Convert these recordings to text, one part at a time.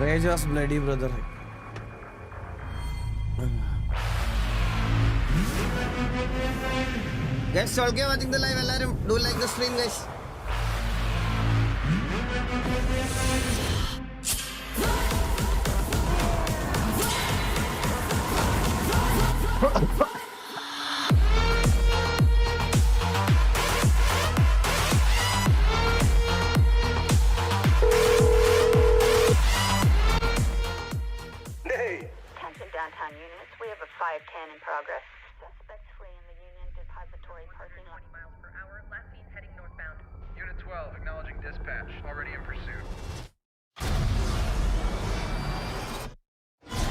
റേജാസ് bloody brother Guys, all game watching the live. എല്ലാരും do like the stream, guys. Attention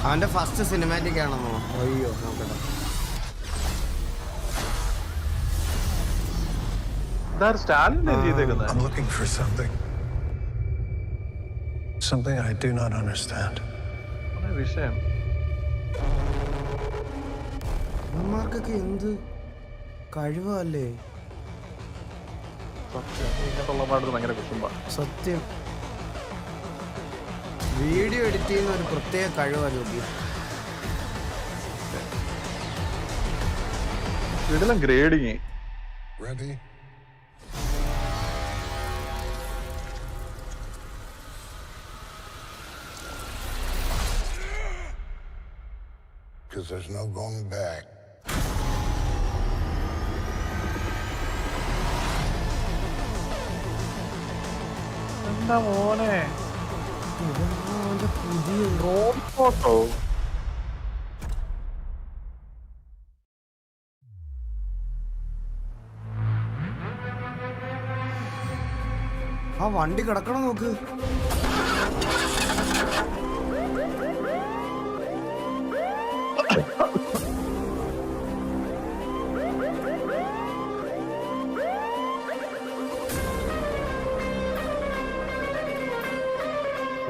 അവന്റെ first cinematic ആണെന്നോ? അയ്യോ നോക്കട്ടെ. I'm looking for something. Something I do not understand. വിഷയം. എന്ത് കഴിവല്ലേ? ഭയങ്കര സത്യം. വീഡിയോ എഡിറ്റ് ചെയ്യുന്ന ഒരു പ്രത്യേക കഴിവാണ് ഇതിലും grading Ready? Because there's no going back. എന്താ മോനെ ആ വണ്ടി കിടക്കണം നോക്ക്.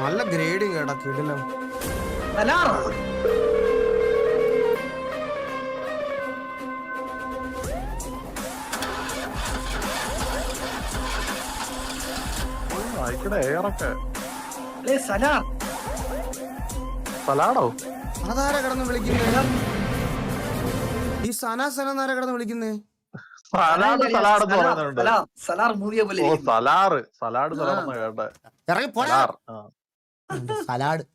നല്ല ഗ്രേഡിങ് കേടാ കിടിലം ഇറങ്ങി എയറൊക്കെ സലാഡോ? അതാരാ കിടന്ന് വിളിക്കുന്നേ. ഈ സന സനാര കിടന്ന് വിളിക്കുന്നേ. സലാഡ് സലാഡ് എന്ന് പറയുന്നുണ്ട്. സലാർ പോലെ സലാഡ് സലാഡ് കേട്ടെ. സലാഡ്.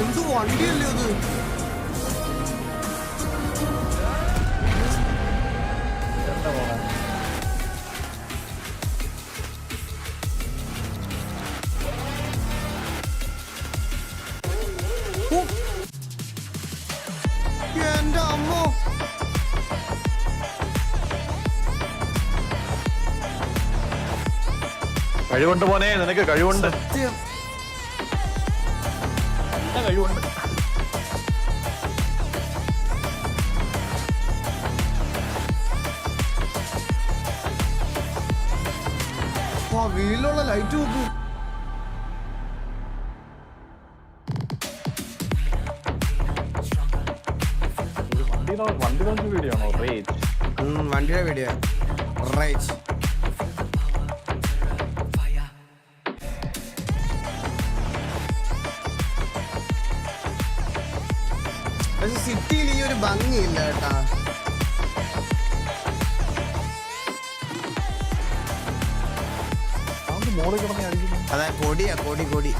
എന്ത് വണ്ടിയല്ലേ അത്? എന്റെ അമ്മോ. കഴിവുണ്ട് പോനെ നിനക്ക് കഴിവുണ്ട്. കഴിവുണ്ട്. ആ വീലിലുള്ള ലൈറ്റ് നോക്കൂ. ഇത് വണ്ടി വീഡിയോ ആണോ? വണ്ടിയുടെ വീഡിയോ റേജ് പക്ഷെ സിറ്റിയിൽ ഈ ഒരു ഭംഗിയില്ല കേട്ടാ. അതെ കൊടിയാ കൊടി കൊടി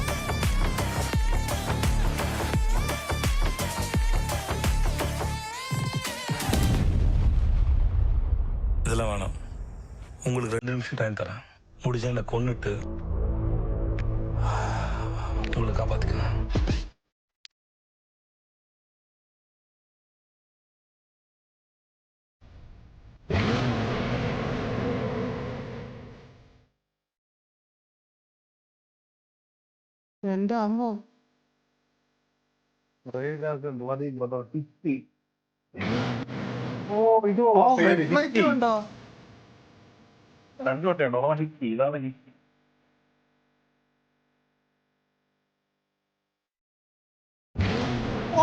நிமிஷம் டைம் தரேன் முடிஞ்சா என்னை கொன்னுட்டு உங்களை காப்பாத்திக்கிறேன் എന്റെ അമ്മോ ഓ ഇത് പേര് ഹിറ്റി. ഉണ്ടോ രണ്ടു വട്ടം ഉണ്ടോ? ഹിറ്റി ഇതാണ് ഹിറ്റി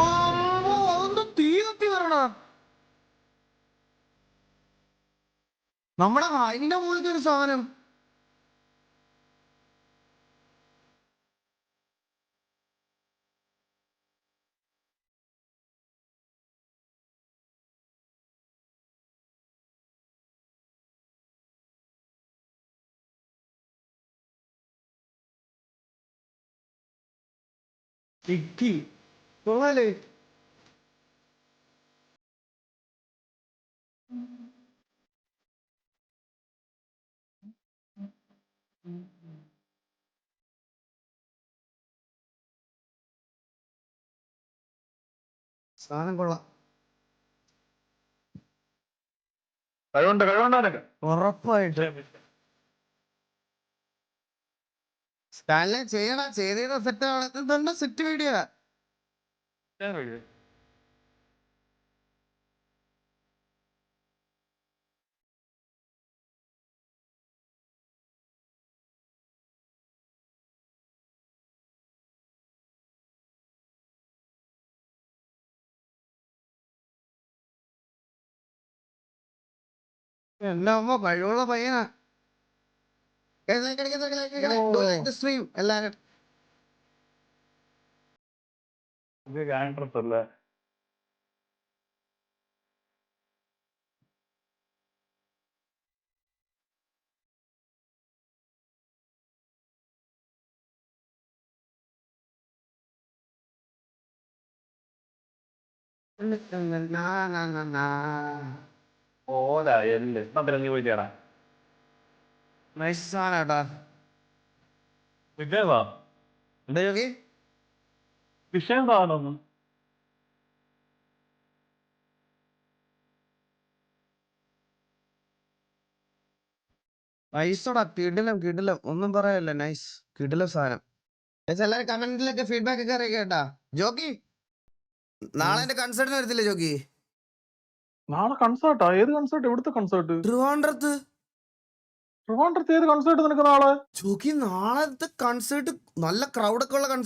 അമ്മോ, അതെന്താ തീ കത്തി വരണ നമ്മുടെ അതിന്റെ മുകളിലത്തെ ഒരു സാധനം. ഇക്കി കൊള്ളാലേ സാധനം കൊള്ളാം. കഴിവുണ്ട് കഴിവുണ്ടാനൊക്കെ ഉറപ്പായിട്ട്. സ്റ്റാലിനെ ചെയ്യണ ചെയ്ത സെറ്റ് തന്നെ സെറ്റ് വീഡിയോ എന്റെ അമ്മ കഴിവുള്ള പയ്യനാ. ഇത് അല്ലേ ഓല എല്ല് എന്നാ നീ പോയി ചേരാ നൈസ് സാധനം കേട്ടാ വിജയതാ എന്താ ചോക്കി വിഷയം താനൊന്നും നൈസോടാ കിടിലം കിടിലം. ഒന്നും പറയല്ല നൈസ് കിടിലം സാധനം. എല്ലാരും കമന്റിലൊക്കെ ഫീഡ്ബാക്ക് ഒക്കെ അറിയിക്കുക കേട്ടാ. ജോക്കി? നാളെ എന്റെ കൺസേർട്ടിന് വരത്തില്ലേ ജോക്കി? നാളെ കൺസേർട്ടാ ഏത് കൺസേർട്ട് ഇവിടുത്തെ കൺസേർട്ട് ട്രിവാൻഡ്രത്ത്. ട്രിവാൻഡ്രത്ത് ഏത് കൺസേർട്ട് നിൽക്കുന്ന നാളെ ജോക്കി നാളത്തെ കൺസേർട്ട് നല്ല ക്രൗഡൊക്കെ ഉള്ള കൺസേർട്ട്